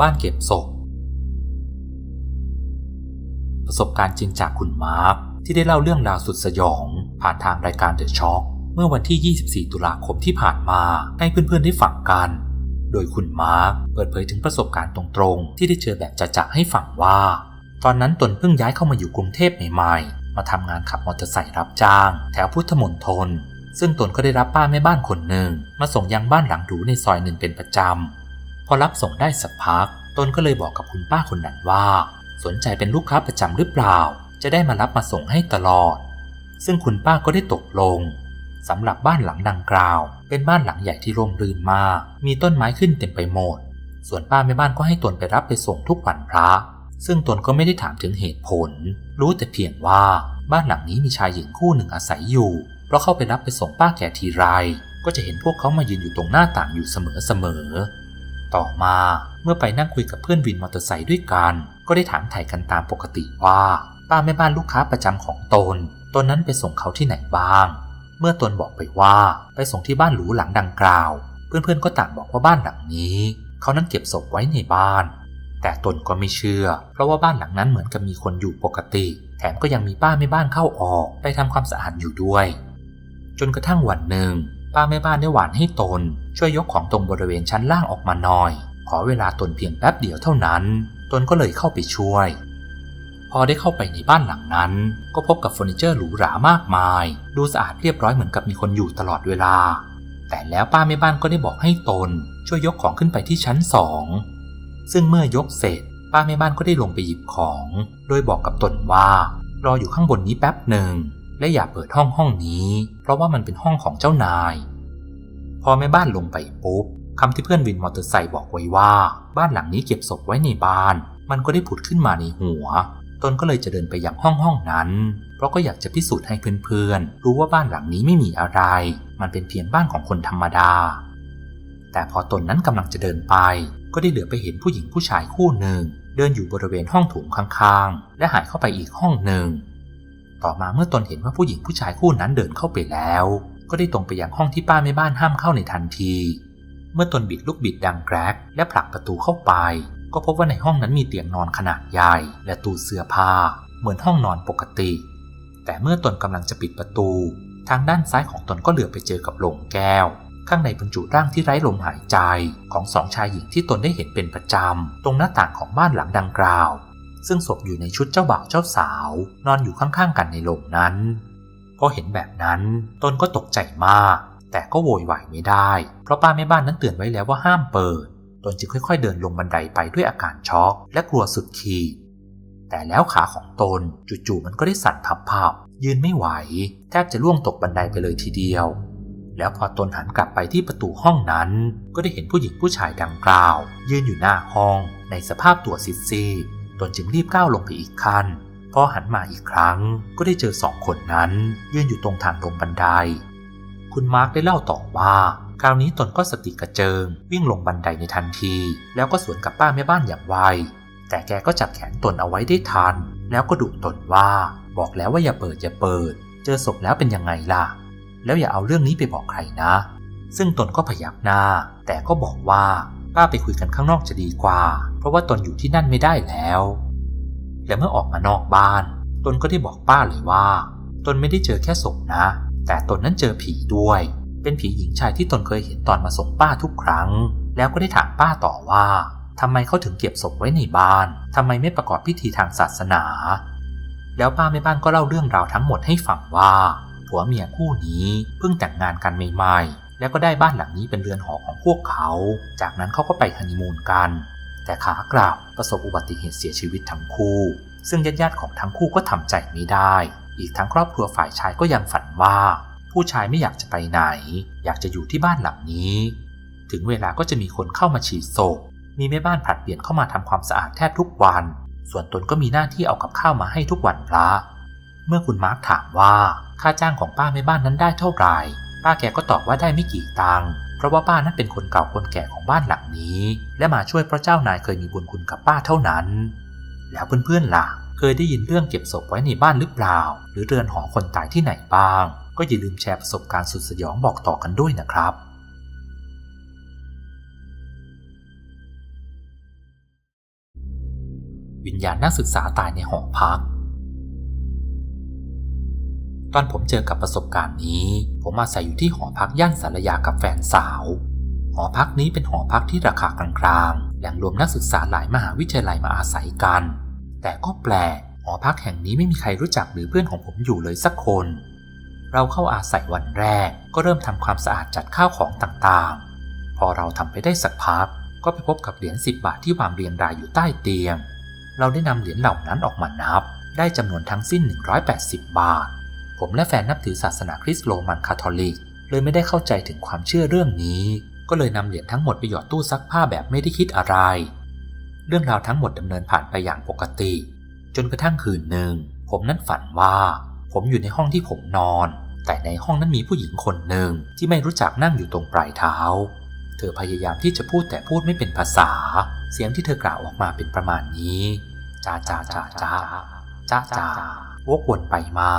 บ้านเก็บศพ ประสบการณ์จริงจากคุณมาร์คที่ได้เล่าเรื่องราวสุดสยอง ผ่านทางรายการเดอะช็อคเมื่อวันที่ 24 ตุลาคมที่ผ่านมาให้เพื่อนๆได้ฟังกัน โดยคุณมาร์คเปิดเผยถึงประสบการณ์ตรงๆ ที่ได้เจอแบบจะๆให้ฟังว่า ตอนนั้นตนเพิ่งย้ายเข้ามาอยู่กรุงเทพใหม่ๆ มาทำงานขับมอเตอร์ไซค์รับจ้าง แถวพุทธมณฑลซึ่งตนก็ได้รับป้าแม่บ้านคนหนึ่ง มาส่งยังบ้านหลังหรูในซอยหนึ่งเป็นประจำ พอรับส่งได้สักพัก ตนก็เลยบอกกับคุณป้าคนนั้นว่า สนใจเป็นลูกค้าประจำหรือเปล่า จะได้มารับมาส่งให้ตลอด ซึ่งคุณป้าก็ได้ตกลงสำหรับบ้านหลังดังกล่าว เป็นบ้านหลังใหญ่ที่ร่มรื่นมาก มีต้นไม้ขึ้นเต็มไปหมด ส่วนป้าแม่บ้านก็ให้ตนไปรับไปส่งทุกวันพระ ซึ่งตนก็ไม่ได้ถามถึงเหตุผล รู้แต่เพียงว่าบ้านหลังนี้มีชายหญิงคู่หนึ่งอาศัยอยู่ เพราะเข้าไปรับไปส่งป้าแก่ทีไร ก็จะเห็นพวกเขามายืนอยู่ตรงหน้าต่างอยู่เสมอๆ ต่อมาเมื่อไปนั่งคุยกับเพื่อนวินมอเตอร์ไซค์ด้วยกัน ก็ได้ถามถ่ายกันตามปกติว่า ป้าแม่บ้านลูกค้าประจำของตน ตนนั้นไปส่งเขาที่ไหนบ้าง เมื่อตนบอกไปว่าไปส่งที่บ้านหรูหลังดังกล่าว เพื่อนๆก็ต่างบอกว่าบ้านหลังนี้ เขานั้นเก็บศพไว้ในบ้าน แต่ตนก็ไม่เชื่อ เพราะว่าบ้านหลังนั้นเหมือนกับมีคนอยู่ปกติ แถมก็ยังมีป้าแม่บ้านเข้าออกไปทำความสะอาดอยู่ด้วย จนกระทั่งวันหนึ่งป้าแม่บ้านได้หวานให้ตน ช่วยยกของตรงบริเวณชั้นล่างออกมาหน่อย ขอเวลาตนเพียงแป๊บเดียวเท่านั้น ตนก็เลยเข้าไปช่วย พอได้เข้าไปในบ้านหลังนั้น ก็พบกับเฟอร์นิเจอร์หรูหรามากมาย ดูสะอาดเรียบร้อยเหมือนกับมีคนอยู่ตลอดเวลา แต่แล้วป้าแม่บ้านก็ได้บอกให้ตน ช่วยยกของขึ้นไปที่ชั้นสองซึ่งเมื่อยกเสร็จ ป้าแม่บ้านก็ได้ลงไปหยิบของ โดยบอกกับตนว่ารออยู่ข้างบนนี้แป๊บหนึ่งและอย่าเปิดห้องห้องนี้ เพราะว่ามันเป็นห้องของเจ้านาย พอแม่บ้านลงไปปุ๊บคำที่เพื่อนวินมอเตอร์ไซค์บอกไว้ว่า บ้านหลังนี้เก็บศพไว้ในบ้าน มันก็ได้ผุดขึ้นมาในหัว ตนก็เลยจะเดินไปยังห้องห้องนั้น เพราะก็อยากจะพิสูจน์ให้เพื่อนๆรู้ว่าบ้านหลังนี้ไม่มีอะไร มันเป็นเพียงบ้านของคนธรรมดา แต่พอตนนั้นกำลังจะเดินไป ก็ได้เหลือไปเห็นผู้หญิงผู้ชายคู่หนึ่ง เดินอยู่บริเวณห้องโถงข้างๆ และหายเข้าไปอีกห้องหนึ่ง ต่อมาเมื่อตนเห็นว่าผู้หญิงผู้ชายคู่นั้นเดินเข้าไปแล้ว ก็ได้ตรงไปยังห้องที่ป้าแม่บ้านห้ามเข้าในทันที เมื่อตนบิดลูกบิดดังแกรกและผลักประตูเข้าไป ก็พบว่าในห้องนั้นมีเตียงนอนขนาดใหญ่ และตู้เสื้อผ้า เหมือนห้องนอนปกติ แต่เมื่อตนกำลังจะปิดประตู ทางด้านซ้ายของตนก็เหลือไปเจอกับโลงแก้ว ข้างในบรรจุร่างที่ไร้ลมหายใจของสองชายหญิงที่ตนได้เห็นเป็นประจำตรงหน้าต่างของบ้านหลังดังกล่าวซึ่งศพอยู่ในชุดเจ้าบ่าวเจ้าสาว นอนอยู่ข้างๆกันในโรงนั้น พอเห็นแบบนั้นตนก็ตกใจมาก แต่ก็โวยวายไม่ได้ เพราะป้าแม่บ้านนั้นเตือนไว้แล้วว่าห้ามเปิด ตนจึงค่อย ๆ เดินลงบันไดไปด้วยอาการช็อกและกลัวสุดขีด แต่แล้วขาของตนจู่ๆมันก็ได้สั่นพับๆยืนไม่ไหว แทบจะล่วงตกบันไดไปเลยทีเดียว แล้วพอตนหันกลับไปที่ประตูห้องนั้น ก็ได้เห็นผู้หญิงผู้ชายดังกล่าว ยืนอยู่หน้าห้องในสภาพตัวซีดๆตนจึงรีบก้าวลงไปอีกขั้น พอหันมาอีกครั้งก็ได้เจอสองคนนั้น ยืนอยู่ตรงทางลงบันได คุณมาร์กได้เล่าต่อว่า คราวนี้ตนก็สติกระเจิง วิ่งลงบันไดในทันที แล้วก็สวนกับป้าแม่บ้านอย่างไว แต่แกก็จับแขนตนเอาไว้ได้ทัน แล้วก็ดุตนว่า บอกแล้วว่าอย่าเปิดอย่าเปิด เจอศพแล้วเป็นยังไงล่ะ แล้วอย่าเอาเรื่องนี้ไปบอกใครนะ ซึ่งตนก็พยักหน้า แต่ก็บอกว่าป้าไปคุยกันข้างนอกจะดีกว่า เพราะว่าตนอยู่ที่นั่นไม่ได้แล้ว และเมื่อออกมานอกบ้าน ตนก็ได้บอกป้าเลยว่า ตนไม่ได้เจอแค่ศพนะ แต่ตนนั้นเจอผีด้วย เป็นผีหญิงชายที่ตนเคยเห็นตอนมาส่งป้าทุกครั้ง แล้วก็ได้ถามป้าต่อว่าทำไมเขาถึงเก็บศพไว้ในบ้านทำไมไม่ประกอบพิธีทางศาสนา แล้วป้าแม่บ้านก็เล่าเรื่องราวทั้งหมดให้ฟังว่า ผัวเมียคู่นี้เพิ่งแต่งงานกันใหม่ๆ แล้วก็ได้บ้านหลังนี้เป็นเรือนหอของพวกเขา จากนั้นเขาก็ไปฮันนีมูนกัน แต่ขากลับประสบอุบัติเหตุเสียชีวิตทั้งคู่ ซึ่งญาติๆของทั้งคู่ก็ทำใจไม่ได้ อีกทั้งครอบครัวฝ่ายชายก็ยังฝันว่า ผู้ชายไม่อยากจะไปไหน อยากจะอยู่ที่บ้านหลังนี้ ถึงเวลาก็จะมีคนเข้ามาฉีดศพมีแม่บ้านผลัดเปลี่ยนเข้ามาทำความสะอาดแทบทุกวัน ส่วนตนก็มีหน้าที่เอากับข้าวมาให้ทุกวันพระ เมื่อคุณมาร์คถามว่าค่าจ้างของป้าแม่บ้านนั้นได้เท่าไหร่ ป้าแกก็ตอบว่าได้ไม่กี่ตังค์ เพราะว่าป้านั้นเป็นคนเก่าคนแก่ของบ้านหลังนี้ และมาช่วยพระเจ้านายเคยมีบุญคุณกับป้าเท่านั้น แล้วเพื่อนๆล่ะ เคยได้ยินเรื่องเก็บศพไว้ในบ้านหรือเปล่า หรือเรือนหอคนตายที่ไหนบ้าง ก็อย่าลืมแชร์ประสบการณ์สุดสยองบอกต่อกันด้วยนะครับวิญญาณนักศึกษาตายในหอพัก ตอนผมเจอกับประสบการณ์นี้ ผมอาศัยอยู่ที่หอพักย่านสารยากับแฟนสาว หอพักนี้เป็นหอพักที่ราคากลางๆแหล่งรวมนักศึกษาหลายมหาวิทยาลัยมาอาศัยกัน แต่ก็แปลกหอพักแห่งนี้ไม่มีใครรู้จักหรือเพื่อนของผมอยู่เลยสักคน เราเข้าอาศัยวันแรกก็เริ่มทำความสะอาดจัดข้าวของต่างๆ พอเราทำไปได้สักพัก ก็ไปพบกับเหรียญ10 บาทที่วางเรียงรายอยู่ใต้เตียง เราได้นำเหรียญเหล่านั้นออกมานับ ได้จำนวนทั้งสิ้น 180 บาท ผมและแฟนนับถือศาสนาคริสต์โรมันคาทอลิก เลยไม่ได้เข้าใจถึงความเชื่อเรื่องนี้ ก็เลยนำเหรียญทั้งหมดไปหยอดตู้ซักผ้าแบบไม่ได้คิดอะไร เรื่องราวทั้งหมดดำเนินผ่านไปอย่างปกติ จนกระทั่งคืนหนึ่ง ผมนั้นฝันว่า ผมอยู่ในห้องที่ผมนอน แต่ในห้องนั้นมีผู้หญิงคนหนึ่งที่ไม่รู้จักนั่งอยู่ตรงปลายเท้า เธอพยายามที่จะพูดแต่พูดไม่เป็นภาษา เสียงที่เธอกล่าวออกมาเป็นประมาณนี้จ้าจ้าจ้าจ้าจ้าจ้าวกวนไปมา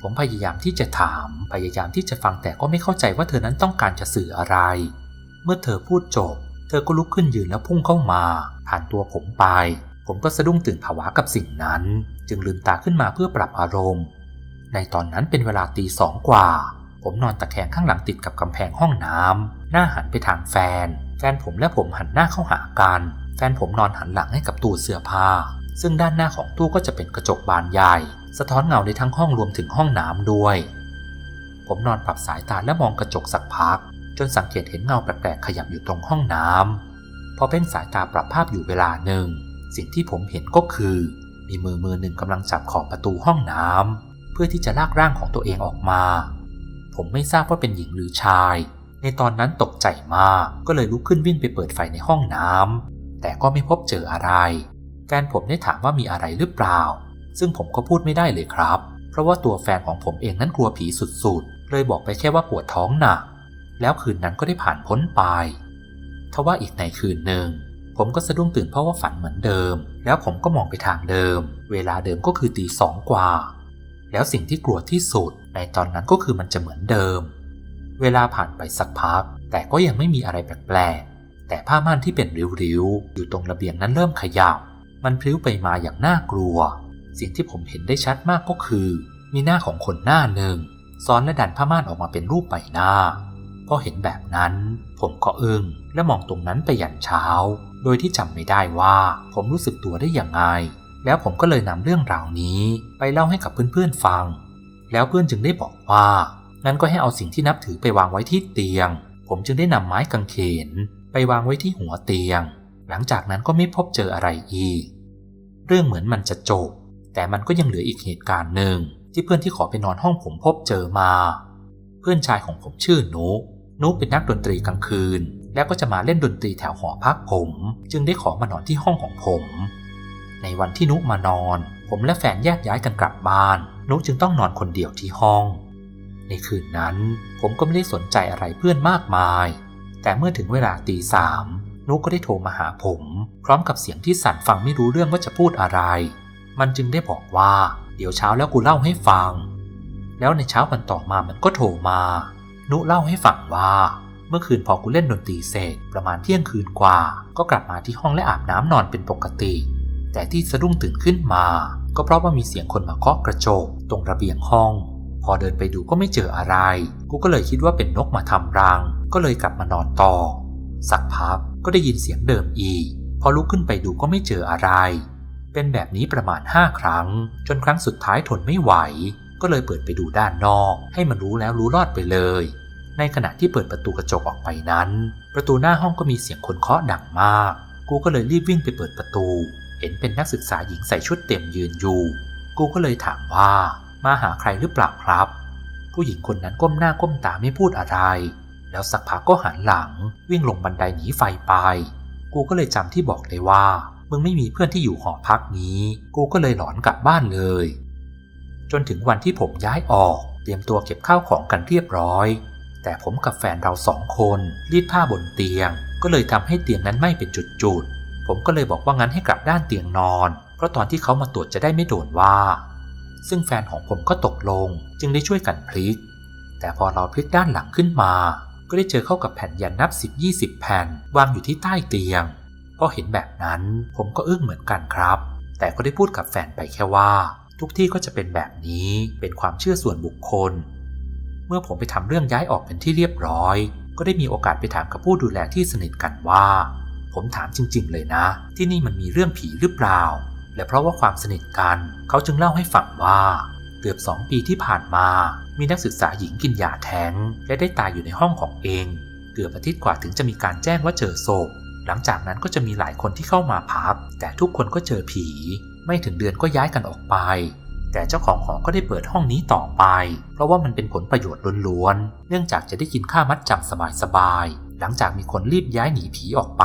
ผมพยายามที่จะถาม พยายามที่จะฟังแต่ก็ไม่เข้าใจว่าเธอนั้นต้องการจะสื่ออะไร เมื่อเธอพูดจบ เธอก็ลุกขึ้นยืนแล้วพุ่งเข้ามาผ่านตัวผมไป ผมก็สะดุ้งตื่นผวากับสิ่งนั้น จึงลืมตาขึ้นมาเพื่อปรับอารมณ์ ในตอนนั้นเป็นเวลาตีสองกว่า ผมนอนตะแคงข้างหลังติดกับกำแพงห้องน้ำหน้าหันไปทางแฟน แฟนผมและผมหันหน้าเข้าหากัน แฟนผมนอนหันหลังให้กับตู้เสื้อผ้า ซึ่งด้านหน้าของตู้ก็จะเป็นกระจกบานใหญ่ สะท้อนเงาในทั้งห้องรวมถึงห้องน้ำด้วย ผมนอนปรับสายตาและมองกระจกสักพัก จนสังเกตเห็นเงาแปลกๆขยับอยู่ตรงห้องน้ำพอเป็นสายตาปรับภาพอยู่เวลาหนึ่ง สิ่งที่ผมเห็นก็คือ มีมือมือหนึ่งกำลังจับขอบประตูห้องน้ำเพื่อที่จะลากร่างของตัวเองออกมา ผมไม่ทราบว่าเป็นหญิงหรือชาย ในตอนนั้นตกใจมากก็เลยลุกขึ้นวิ่งไปเปิดไฟในห้องน้ำแต่ก็ไม่พบเจออะไรแฟนผมได้ถามว่ามีอะไรหรือเปล่า ซึ่งผมก็พูดไม่ได้เลยครับ เพราะว่าตัวแฟนของผมเองนั้นกลัวผีสุดๆ เลยบอกไปแค่ว่าปวดท้องหนัก แล้วคืนนั้นก็ได้ผ่านพ้นไปทว่าอีกในคืนหนึ่ง ผมก็สะดุ้งตื่นเพราะว่าฝันเหมือนเดิม แล้วผมก็มองไปทางเดิม เวลาเดิมก็คือตีสองกว่า แล้วสิ่งที่กลัวที่สุดในตอนนั้นก็คือมันจะเหมือนเดิม เวลาผ่านไปสักพัก แต่ก็ยังไม่มีอะไรแปลกๆ แต่ผ้าม่านที่เป็นริ้วๆ อยู่ตรงระเบียงนั้นเริ่มขยับ มันพลิ้วไปมาอย่างน่ากลัว สิ่งที่ผมเห็นได้ชัดมากก็คือ มีหน้าของคนหน้าหนึ่งซ้อนและดันผ้าม่านออกมาเป็นรูปใบหน้า พอเห็นแบบนั้น ผมก็อึ้งและมองตรงนั้นไปยันเช้า โดยที่จำไม่ได้ว่าผมรู้สึกตัวได้อย่างไงแล้วผมก็เลยนำเรื่องราวนี้ไปเล่าให้กับเพื่อนๆฟัง แล้วเพื่อนจึงได้บอกว่า งั้นก็ให้เอาสิ่งที่นับถือไปวางไว้ที่เตียง ผมจึงได้นำไม้กางเขน ไปวางไว้ที่หัวเตียง หลังจากนั้นก็ไม่พบเจออะไรอีก เรื่องเหมือนมันจะจบ แต่มันก็ยังเหลืออีกเหตุการณ์หนึ่งที่เพื่อนที่ขอไปนอนห้องผมพบเจอมา เพื่อนชายของผมชื่อนุ นุเป็นนักดนตรีกลางคืน แล้วก็จะมาเล่นดนตรีแถวหอพักผม จึงได้ขอมานอนที่ห้องของผม ในวันที่นุมานอน ผมและแฟนแยกย้ายกันกลับบ้าน นุจึงต้องนอนคนเดียวที่ห้อง ในคืนนั้น ผมก็ไม่ได้สนใจอะไรเพื่อนมากมาย แต่เมื่อถึงเวลาตีสามนุก็ได้โทรมาหาผม พร้อมกับเสียงที่สั่นฟังไม่รู้เรื่องว่าจะพูดอะไร มันจึงได้บอกว่า เดี๋ยวเช้าแล้วกูเล่าให้ฟัง แล้วในเช้าวันต่อมามันก็โทรมา นุเล่าให้ฟังว่า เมื่อคืนพอกูเล่นดนตรีเสร็จประมาณเที่ยงคืนกว่า ก็กลับมาที่ห้องและอาบน้ำนอนเป็นปกติ แต่ที่สะดุ้งตื่นขึ้นมา ก็เพราะว่ามีเสียงคนมาเคาะกระจกตรงระเบียงห้อง พอเดินไปดูก็ไม่เจออะไร กูก็เลยคิดว่าเป็นนกมาทำรัง ก็เลยกลับมานอนต่อ สักพักก็ได้ยินเสียงเดิมอีก พอลุกขึ้นไปดูก็ไม่เจออะไร เป็นแบบนี้ประมาณห้าครั้ง จนครั้งสุดท้ายทนไม่ไหว ก็เลยเปิดไปดูด้านนอก ให้มันรู้แล้วรู้รอดไปเลย ในขณะที่เปิดประตูกระจกออกไปนั้น ประตูหน้าห้องก็มีเสียงคนเคาะดังมาก กูก็เลยรีบวิ่งไปเปิดประตู เห็นเป็นนักศึกษาหญิงใส่ชุดเต็มยืนอยู่ กูก็เลยถามว่ามาหาใครหรือเปล่าครับ ผู้หญิงคนนั้นก้มหน้าก้มตาไม่พูดอะไร แล้วสักพักก็หันหลัง วิ่งลงบันไดหนีไฟไป กูก็เลยจำที่บอกเลยว่า มึงไม่มีเพื่อนที่อยู่หอพักนี้ กูก็เลยหลอนกลับบ้านเลย จนถึงวันที่ผมย้ายออก เตรียมตัวเก็บข้าวของกันเรียบร้อย แต่ผมกับแฟนเราสองคนรีดผ้าบนเตียง ก็เลยทำให้เตียงนั้นไหม้เป็นจุดๆ ผมก็เลยบอกว่างั้นให้กลับด้านเตียงนอน เพราะตอนที่เขามาตรวจจะได้ไม่โดนว่า ซึ่งแฟนของผมก็ตกลง จึงได้ช่วยกันพลิก แต่พอเราพลิกด้านหลังขึ้นมา ก็ได้เจอเข้ากับแผ่นยันนับ 10 20 แผ่น วางอยู่ที่ใต้เตียงพอเห็นแบบนั้นผมก็อึ้งเหมือนกันครับ แต่ก็ได้พูดกับแฟนไปแค่ว่า ทุกที่ก็จะเป็นแบบนี้เป็นความเชื่อส่วนบุคคล เมื่อผมไปทำเรื่องย้ายออกเป็นที่เรียบร้อย ก็ได้มีโอกาสไปถามกับผู้ดูแลที่สนิทกันว่า ผมถามจริง ๆ เลยนะ ที่นี่มันมีเรื่องผีหรือเปล่า และเพราะว่าความสนิทกัน เขาจึงเล่าให้ฟังว่า เกือบสองปีที่ผ่านมา มีนักศึกษาหญิงกินยาแท้ง และได้ตายอยู่ในห้องของเอง เกือบอาทิตย์กว่าถึงจะมีการแจ้งว่าเจอศพหลังจากนั้นก็จะมีหลายคนที่เข้ามาพัก แต่ทุกคนก็เจอผี ไม่ถึงเดือนก็ย้ายกันออกไป แต่เจ้าของหอก็ได้เปิดห้องนี้ต่อไป เพราะว่ามันเป็นผลประโยชน์ล้วนๆ เนื่องจากจะได้กินค่ามัดจำสบายๆ หลังจากมีคนรีบย้ายหนีผีออกไป